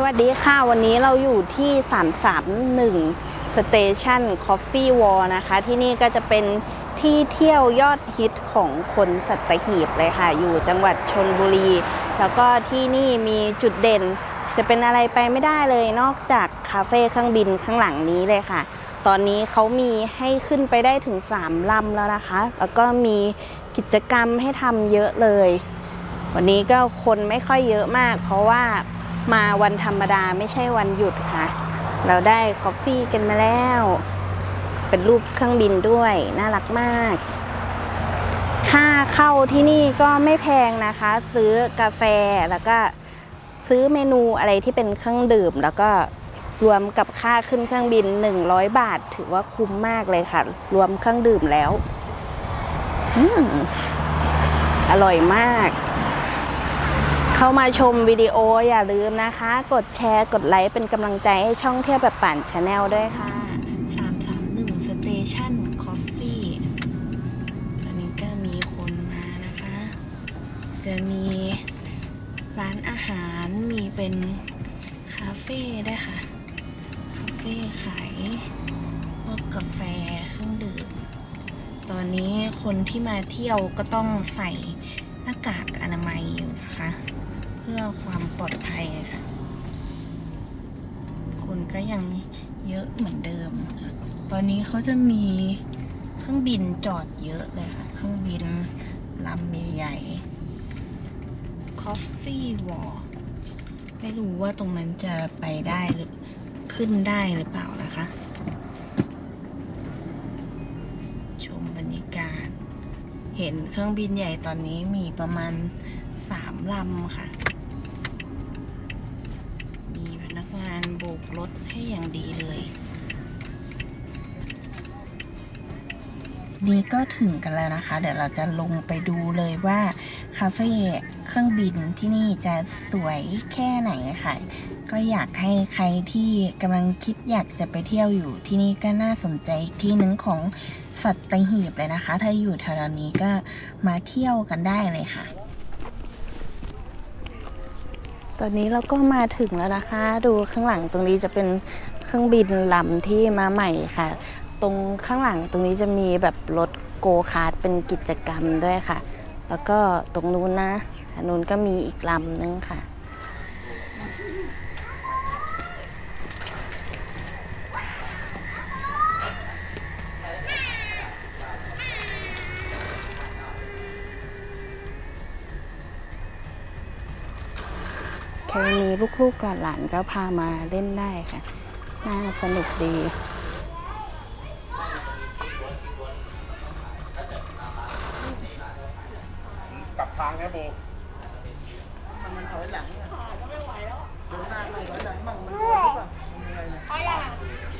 สวัสดีค่ะ วันนี้เราอยู่ที่ 331 Station Coffee Wall นะคะ ที่นี่ก็จะเป็นที่เที่ยวยอดฮิตของคนสัตหีบเลยค่ะ อยู่จังหวัดชนบุรี แล้วก็ที่นี่มีจุดเด่น จะเป็นอะไรไปไม่ได้เลยนอกจากคาเฟ่เครื่องบินข้างหลังนี้เลยค่ะ ตอนนี้เขามีให้ขึ้นไปได้ถึง 3ลำแล้วนะคะ แล้วก็มีกิจกรรมให้ทำเยอะเลย วันนี้ก็คนไม่ค่อยเยอะมาก เพราะว่า มาวันธรรมดาไม่ใช่วันหยุดค่ะ เราได้คอฟฟี่กันมาแล้ว เป็นรูปเครื่องบินด้วย น่ารักมาก ค่าเข้าที่นี่ก็ไม่แพงนะคะ ซื้อกาแฟแล้วก็ซื้อเมนูอะไรที่เป็นเครื่องดื่ม แล้วก็รวมกับค่าขึ้นเครื่องบิน 100 บาท ถือว่าคุ้มมากเลยค่ะ รวมเครื่องดื่มแล้วออร่อยมาก เข้ามาชมวิดีโออย่าลืมนะคะ กดแชร์กดไลค์เป็นกำลังใจให้ช่องเที่ยวแบบป่านชาแนลด้วยค่ะ331 Station Coffee ตอนนี้ก็มีคนมานะคะ จะมีร้านอาหารมีเป็นคาเฟ่ด้วยค่ะ คาเฟ่ขายพวกกาแฟเครื่องดื่ม ตอนนี้คนที่มาเที่ยวก็ต้องใส่หน้ากากอนามัยอยู่นะคะ พื่อความปลอดภัยค่ะ คนก็ยังเยอะเหมือนเดิม ตอนนี้เขาจะมีเครื่องบินจอดเยอะเลยค่ะ เครื่องบินลำใหญ่ๆ Coffee Wall ไม่รู้ว่าตรงนั้นจะไปได้หรือขึ้นได้หรือเปล่านะคะ ชมบรรยากาศ เห็นเครื่องบินใหญ่ตอนนี้มีประมาณสามลำค่ะ รถให้อย่างดีเลย นี่ก็ถึงกันแล้วนะคะ เดี๋ยวเราจะลงไปดูเลยว่าคาเฟ่เครื่องบินที่นี่จะสวยแค่ไหนค่ะ ก็อยากให้ใครที่กำลังคิดอยากจะไปเที่ยวอยู่ที่นี่ก็น่าสนใจที่หนึ่งของสัตหีบเลยนะคะ ถ้าอยู่แถวนี้ก็มาเที่ยวกันได้เลยค่ะ ตอนนี้เราก็มาถึงแล้วนะคะ ดูข้างหลังตรงนี้จะเป็นเครื่องบินลำที่มาใหม่ค่ะ ตรงข้างหลังตรงนี้จะมีแบบรถโกคาร์ดเป็นกิจกรรมด้วยค่ะ แล้วก็ตรงนู้นนะนนู้นก็มีอีกลำนึงค่ะ มีลูกๆหลานๆก็พามาเล่นได้ค่ะ น่าสนุกดีกลับทางนะโบ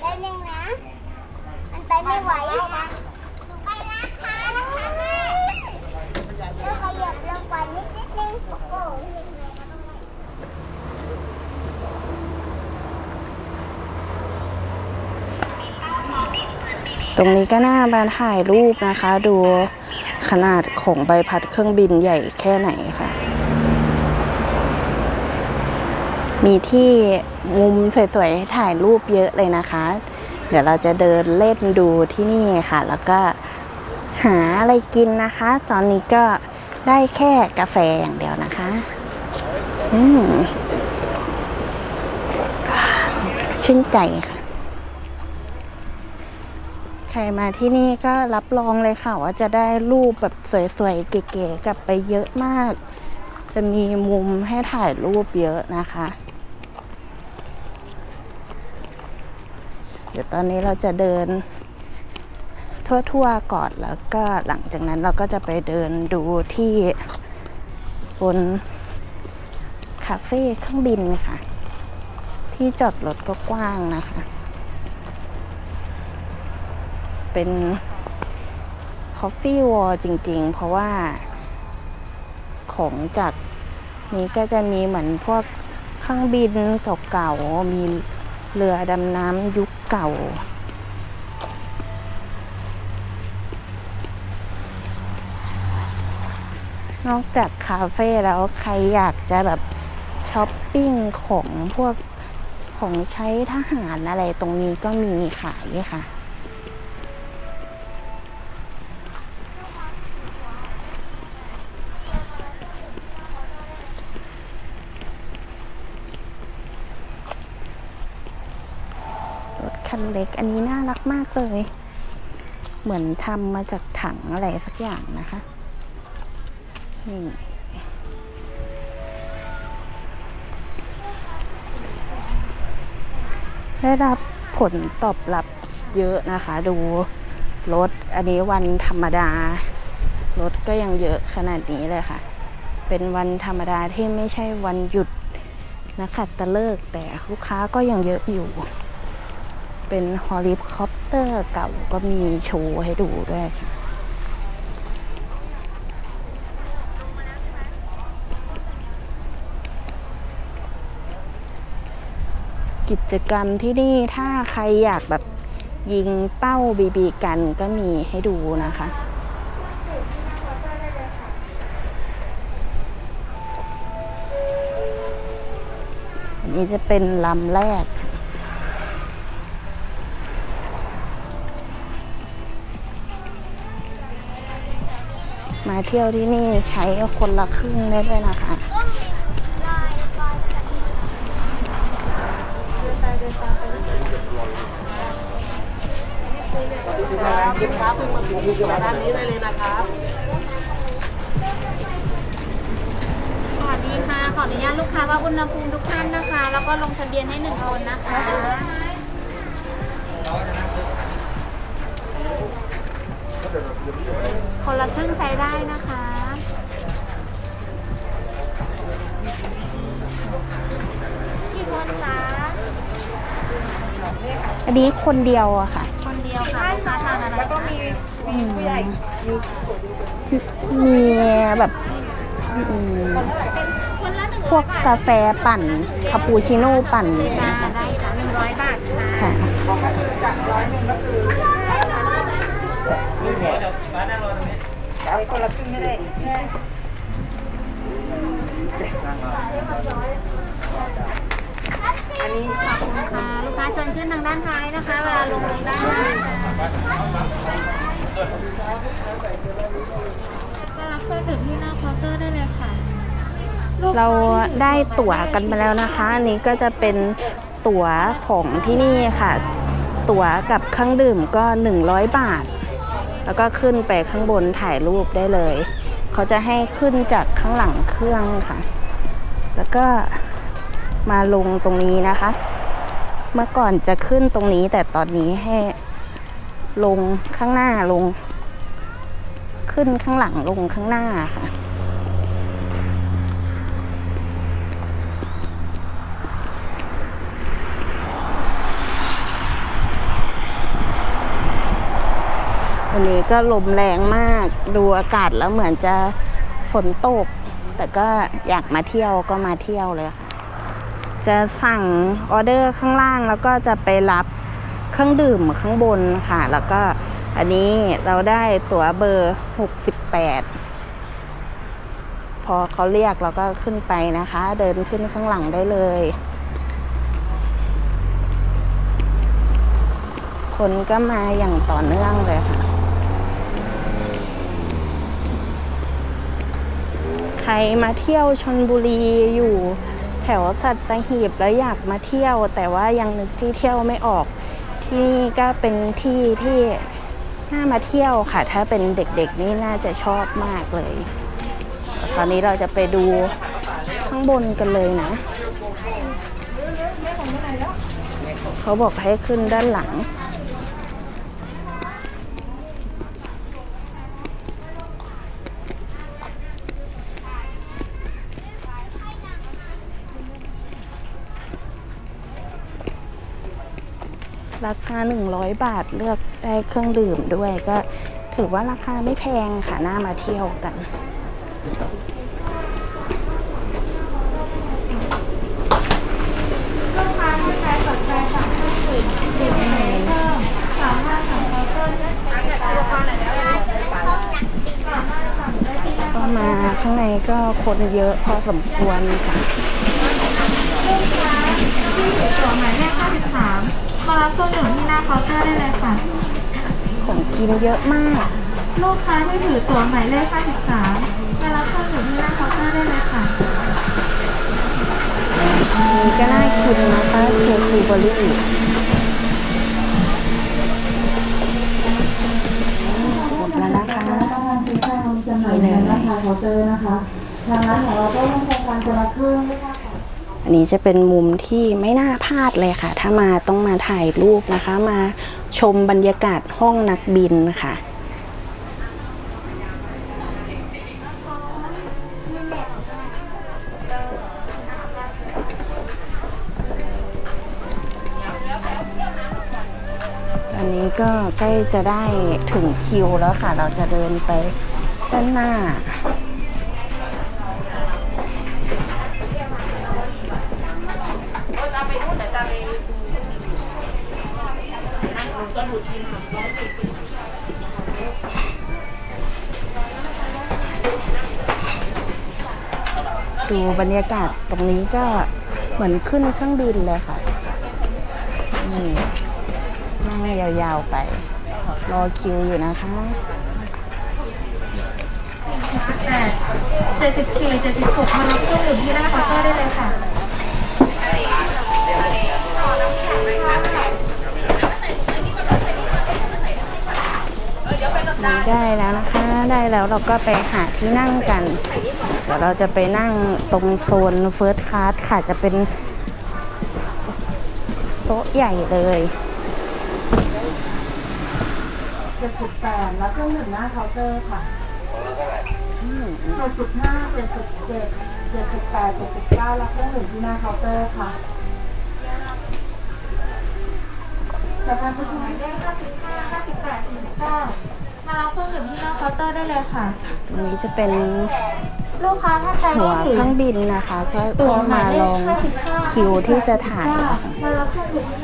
ได้หนึ่งนะ มันไปไม่ไหวไปนะคะนะคะแล้วขยับลงไปนิดนิดนึงโอ้ย ตรงนี้ก็น่ามาถ่ายรูปนะคะ ดูขนาดของใบพัดเครื่องบินใหญ่แค่ไหนค่ะ มีที่มุมสวยๆให้ถ่ายรูปเยอะเลยนะคะ เดี๋ยวเราจะเดินเล่นดูที่นี่ค่ะ แล้วก็หาอะไรกินนะคะ ตอนนี้ก็ได้แค่กาแฟอย่างเดียวนะคะ อืมชื่นใจค่ะ ครมาที่นี่ก็รับรองเลยค่ะว่าจะได้รูปแบบสวยๆ เก๋ๆกลับไปเยอะมาก จะมีมุมให้ถ่ายรูปเยอะนะคะ เดี๋ยวตอนนี้เราจะเดิน ทั่วๆก่อนแล้วก็หลังจากนั้นเราก็จะไปเดินดูที่บนคาเฟ่เครื่องบินค่ะ ที่จอดรถก็กว้างนะคะ เป็น Coffee Wall จริง ๆ เพราะว่าของจากนี้ก็จะมีเหมือนพวกเครื่องบินเก่าๆ มีเรือดำน้ำยุคเก่า นอกจากคาเฟ่แล้วใครอยากจะแบบช้อปปิ้งของพวกของใช้ทหารอะไรตรงนี้ก็มีขายค่ะ คันเล็ก อันนี้น่ารักมากเลย เหมือนทำมาจากถังอะไรสักอย่างนะคะนี่ได้รับผลตอบรับเยอะนะคะ ดูรถอันนี้วันธรรมดารถก็ยังเยอะขนาดนี้เลยค่ะ เป็นวันธรรมดาที่ไม่ใช่วันหยุดนะคะตะเลิกแต่ลูกค้าก็ยังเยอะอยู่ เป็นฮอลิคอปเตอร์เก่าก็มีโชว์ให้ดูด้วยค่ะกิจกรรมที่นี่ถ้าใครอยากแบบยิงเป้าบีบีกันก็มีให้ดูนะคะ อันนี้จะเป็นลำแรก มาเที่ยวที่นี่ใช้คนละครึ่งได้ด้วยนะคะก็มีลยลอยแบบสวัสดีค่ะ ขออนุญาตลูกค้าว่าอุณหภูมิทุกท่านนะคะ แล้วก็ลงทะเบียนให้หนึ่งคนนะคะ คนละครึ่งใช้ได้นะคะ กี่คนคะอันนี้คนเดียวอะค่ะ คนเดียวค่ะลูกค้าทานอะไรแล้วก็มีมีแบบอืมคนละหนึ่งพวกกาแฟปั่น คาปูชิโน่ปั่น จ้าได้จ้าหนึ่งร้อยบาทค่ะ ค่ะ ค่ะลูกค้าเชิญขึ้นทางด้านท้ายนะคะ เวลาลงลงด้านล่างก็รับเสื้อถึงที่หน้าเคาน์เตอร์ได้เลยค่ะ เราได้ตั๋วกันไปแล้วนะคะ อันนี้ก็จะเป็นตั๋วของที่นี่ค่ะ ตั๋วกับเครื่องดื่มก็ 100 บาท แล้วก็ขึ้นไปข้างบนถ่ายรูปได้เลย เขาจะให้ขึ้นจากข้างหลังเครื่องค่ะ แล้วก็มาลงตรงนี้นะคะ เมื่อก่อนจะขึ้นตรงนี้แต่ตอนนี้ให้ลงข้างหน้าลง ขึ้นข้างหลังลงข้างหน้าค่ะ วันนี้ก็ลมแรงมาก ดูอากาศแล้วเหมือนจะฝนตก แต่ก็อยากมาเที่ยวก็มาเที่ยวเลยค่ะ จะสั่งออเดอร์ข้างล่างแล้วก็จะไปรับเครื่องดื่มข้างบนค่ะ แล้วก็อันนี้เราได้ตั๋วเบอร์ 68 พอเขาเรียกเราก็ขึ้นไปนะคะ เดินขึ้นข้างหลังได้เลย คนก็มาอย่างต่อเนื่องเลยค่ะ ใครมาเที่ยวชนบุรีอยู่แถวสัตหีบแล้วอยากมาเที่ยว แต่ว่ายังนึกที่เที่ยวไม่ออก ที่นี่ก็เป็นที่ที่น่ามาเที่ยวค่ะ ถ้าเป็นเด็กๆนี่น่าจะชอบมากเลยคราวนี้เราจะไปดูข้างบนกันเลยนะ เขาบอกให้ขึ้นด้านหลัง ราคา 100 บาทเลือกได้เครื่องดื่มด้วยก็ถือว่าราคาไม่แพงค่ะน่ามาเที่ยวกัน ก็มาข้างในก็คนเยอะพอสมควรค่ะลูกค้าที่ตัวหมายเลข53 น้าเคาน์เตอร์ได้เลยค่ะ ของกินเยอะมาก ลูกค้าที่ถือตั๋วหมายเลข 53มารับเครื่องดื่มที่หน้าเคาน์เตอร์ได้เลยค่ะอันนี้ก็น่ากินนะคะเค้กบลูเบอร์รี่หมดแล้วนะคะนี่เลย อันนี้จะเป็นมุมที่ไม่น่าพลาดเลยค่ะ ถ้ามาต้องมาถ่ายรูปนะคะ มาชมบรรยากาศห้องนักบินค่ะ อันนี้ก็ใกล้จะได้ถึงคิวแล้วค่ะ เราจะเดินไปด้านหน้า ดูบรรยากาศตรงนี้ก็เหมือนขึ้นเครื่องบินเลยค่ะ นี่นั่งยาวๆไป รอคิวอยู่นะคะเจ็ดสิบสี่เจ็ดสิบหกมารับเครื่องดื่มที่หน้าเคาน์เตอร์ได้เลยค่ะ นี่ได้แล้วนะคะ ได้แล้วเราก็ไปหาที่นั่งกัน เดี๋ยวเราจะไปนั่งตรงโซนเฟิร์สคลาสค่ะจะเป็น โต๊ะใหญ่เลยเจ็ดสิบแปดแล้วเครื่องดื่มหน้าเคาน์เตอร์ค่ะอืมเจ็ดสิบห้าเจ็ดสิบเจ็ดเจ็ดสิบแปดเจ็ดสิบเก้าแล้วเครื่องดื่มที่หน้าเคาน์เตอร์ค่ะจากการประชุมหมายเลข55 58 49 มารับเครื่องดื่มที่หน้าเคาน์เตอร์ได้เลยค่ะ ตรงนี้จะเป็นลูกค้าท่านใดหัวที่ถืเครื่องบินนะคะก็ตั๋วต้องหมามายเลลของ55คิวที่จะถ่ายนะคะมารับเครื่องดื่มที่ห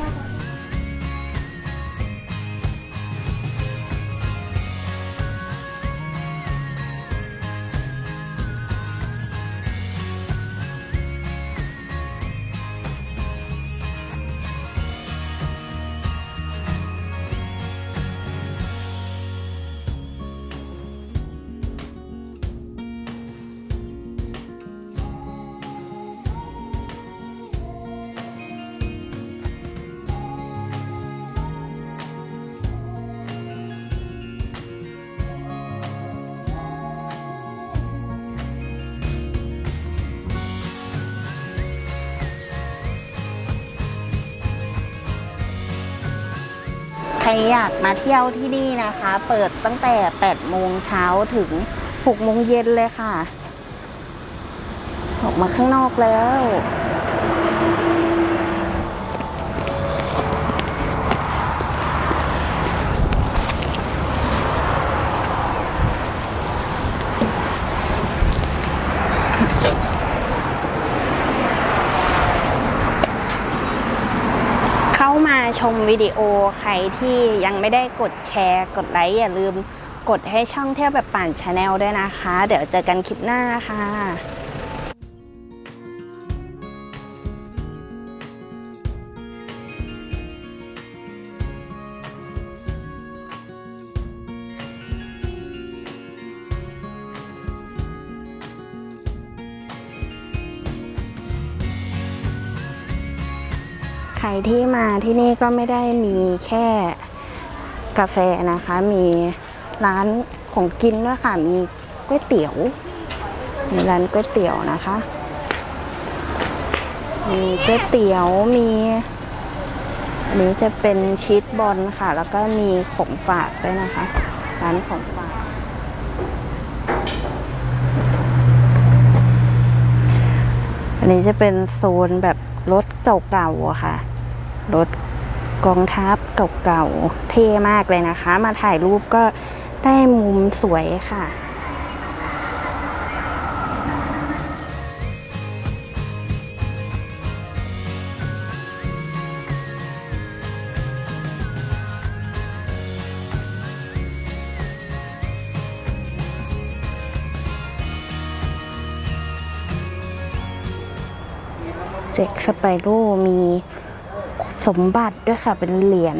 น้า ร์ใครอยากมาเที่ยวที่นี่นะคะ เปิดตั้งแต่ 8 โมงเช้าถึง 6 โมงเย็นเลยค่ะ ออกมาข้างนอกแล้ว ชมวิดีโอใครที่ยังไม่ได้กดแชร์ กดไลค์อย่าลืมกดให้ช่องเที่ยวแบบป่านชาแนลด้วยนะคะ เดี๋ยวเจอกันคลิปหน้าค่ะ ใครที่มาที่นี่ก็ไม่ได้มีแค่กาแฟนะคะ มีร้านของกินด้วยค่ะ มีก๋วยเตี๋ยว มีร้านก๋วยเตี๋ยวนะคะ มีก๋วยเตี๋ยว มีอันนี้จะเป็นชีสบอลค่ะ แล้วก็มีของฝากด้วยนะคะ ร้านของฝากอันนี้จะเป็นโซนแบบรถเก่าๆอะค่ะ รถกองทัพเก่าๆ เท่มากเลยนะคะ มาถ่ายรูปก็ได้มุมสวยค่ะเจ็กสไปโร่มี สมบัติด้วยค่ะเป็นเหรียญ